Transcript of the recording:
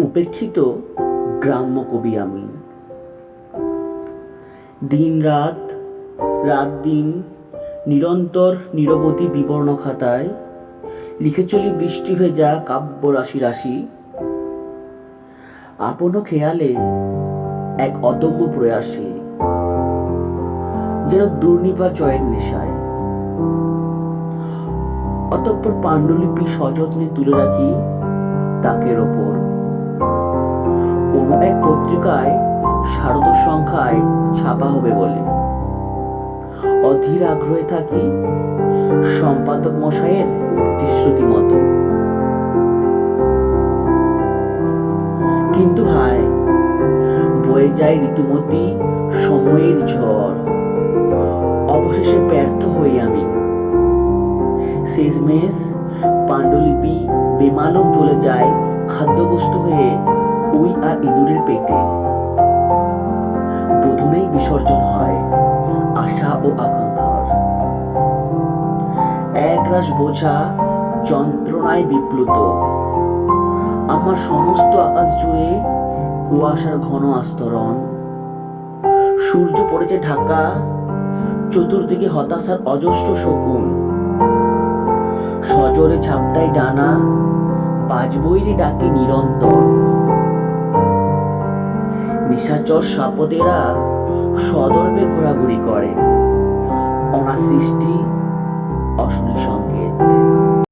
উপেক্ষিত গ্রাম্য কবি আমি। দিন রাত রাত দিন, নিরন্তর নিরবধি বিবর্ণ খাতায় লিখে চলি বৃষ্টি ভেজা কাব্য রাশি রাশি। আপন খেয়ালে এক অদম্য প্রয়াসে, যেন দুর্নিবার জয়ের নেশায়। অতঃপর পাণ্ডুলিপি সযত্নে তুলে রাখি তাকের ওপর। পত্রিকায় শারদ সংখ্যায় ছাপা হবে বলে। অধীর আগ্রহে থাকি সম্পাদক মশাইয়ের প্রতিশ্রুতি মতো। কিন্তু হায়, বয়ে যায় ঋতুমতি সময়ের ঝড়। অবশেষে ব্যর্থ হই আমি। শেষমেশ পাণ্ডুলিপি বেমালম চলে যায় খাদ্যবস্তু হয়ে ওই আর ইঁদুরের পেটে। প্রথমেই বিসর্জন হয় আশা ও আকাঙ্ক্ষার। একরাশ বোঝা যন্ত্রণায় বিপ্লুত। আমার সমস্ত আকাশ জুড়ে কুয়াশার ঘন আস্তরণ। সূর্য পড়েছে ঢাকা, চতুর্দিকে হতাশার অজস্র শকুন। সজরে ঝাপটায় ডানা বাজবইরে ডাকে নিরন্তর। নিশাচর সাপদেরা সদর্পে ঘোরাঘুরি করে। অনা সৃষ্টি অশনি সংকেত।